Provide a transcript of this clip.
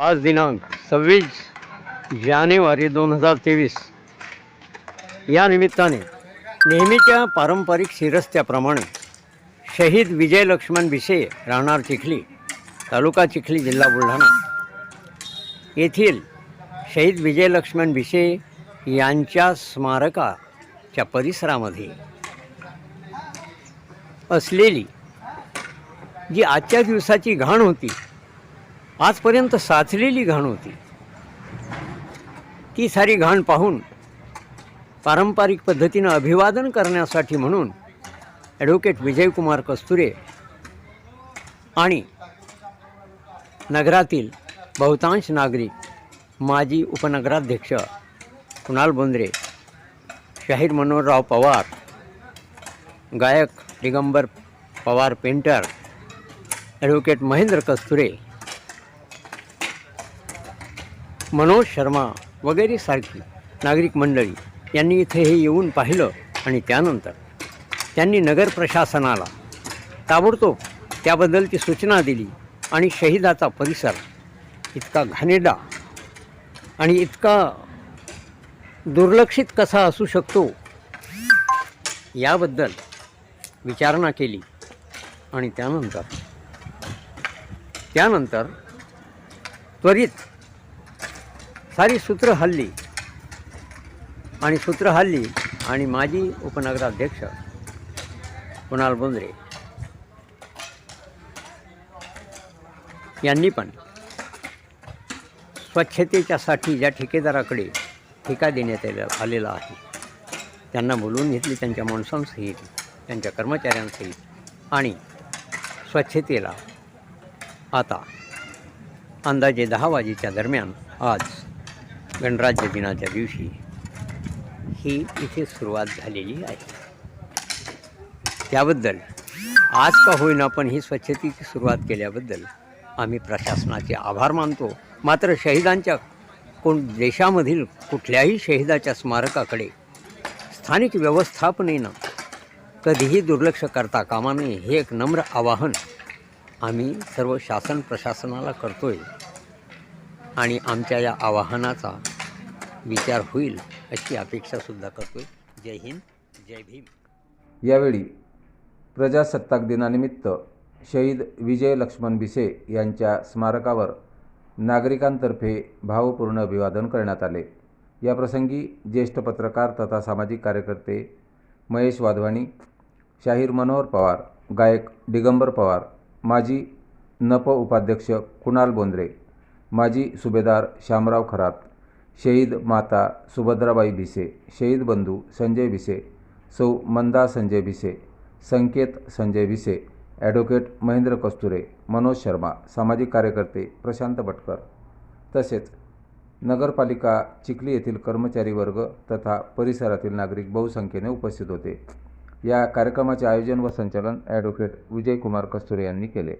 आज दिनांक सव्वीस जानेवारी दोन हजार तेवीस. या निमित्ताने नेहमीच्या पारंपरिक शिरस्त्याप्रमाणे शहीद विजय लक्ष्मण भिसे राहणार चिखली तालुका चिखली जिल्हा बुलढाणा. येथील शहीद विजय लक्ष्मण भिसे यांच्या स्मारकाच्या परिसरामध्ये असलेली जी आजच्या दिवसाची घाण होती आजपर्यंत साचलेली घाण होती. ती सारी घाण पाहून पारंपरिक पद्धतीनं अभिवादन करण्यासाठी म्हणून ॲडव्होकेट विजयकुमार कस्तुरे आणि नगरातील बहुतांश नागरिक माजी उपनगराध्यक्ष कुणाल बोंद्रे शाहीर मनोहरराव पवार गायक दिगंबर पवार पेंटर ॲडव्होकेट महेंद्र कस्तुरे मनोज शर्मा वगैरे सारखी नागरिक मंडळी यांनी इथे हे येऊन पाहिलं आणि त्यानंतर त्यांनी नगर प्रशासनाला ताबडतोब त्याबद्दलची सूचना दिली आणि शहीदाचा परिसर इतका घाणेरडा आणि इतका दुर्लक्षित कसा असू शकतो याबद्दल विचारणा केली आणि त्यानंतर त्यानंतर त्वरित सारी सूत्र हल्ली. आणि सूत्र हल्ली आणि माजी उपनगराध्यक्ष कुणाल बोंद्रे. यांनी पण स्वच्छतेच्यासाठी ज्या ठेकेदाराकडे ठेका देण्यात आलेला आलेला आहे त्यांना बोलवून घेतली त्यांच्या माणसांसहित त्यांच्या कर्मचाऱ्यांसहित आणि स्वच्छतेला आता अंदाजे दहा वाजेच्या दरम्यान आज गणराज्य दिनाच्या दिवशी ही इथे सुरुवात झालेली आहे. त्याबद्दल आज का होईना पण ही स्वच्छतेची सुरुवात केल्याबद्दल आम्ही प्रशासनाचे आभार मानतो. मात्र शहीदांच्या कोण देशामधील कुठल्याही शहीदाच्या स्मारकाकडे स्थानिक व्यवस्थापनेनं कधीही दुर्लक्ष करता कामा नये हे एक नम्र आवाहन आम्ही सर्व शासन प्रशासनाला करतोय. आणि आमच्या या आवाहनाचा विचार होईल अशी अपेक्षासुद्धा करतोय. जय हिंद जय भीम. यावेळी प्रजासत्ताक दिनानिमित्त शहीद विजय लक्ष्मण बिसे यांच्या स्मारकावर नागरिकांतर्फे भावपूर्ण अभिवादन करण्यात आले. याप्रसंगी ज्येष्ठ पत्रकार तथा सामाजिक कार्यकर्ते महेश वाधवाणी शाहीर मनोहर पवार गायक दिगंबर पवार माजी नप उपाध्यक्ष कुणाल बोंद्रे माजी सुभेदार शामराव खरात शहीद माता सुभद्राबाई भिसे शहीद बंधू संजय भिसे सौ मंदा संजय भिसे संकेत संजय भिसे ॲडव्होकेट महेंद्र कस्तुरे मनोज शर्मा सामाजिक कार्यकर्ते प्रशांत भटकर. तसेच नगरपालिका चिखली येथील कर्मचारी वर्ग तथा परिसरातील नागरिक बहुसंख्येने उपस्थित होते. या कार्यक्रमाचे आयोजन व संचालन ॲडव्होकेट विजयकुमार कस्तुरे यांनी केले.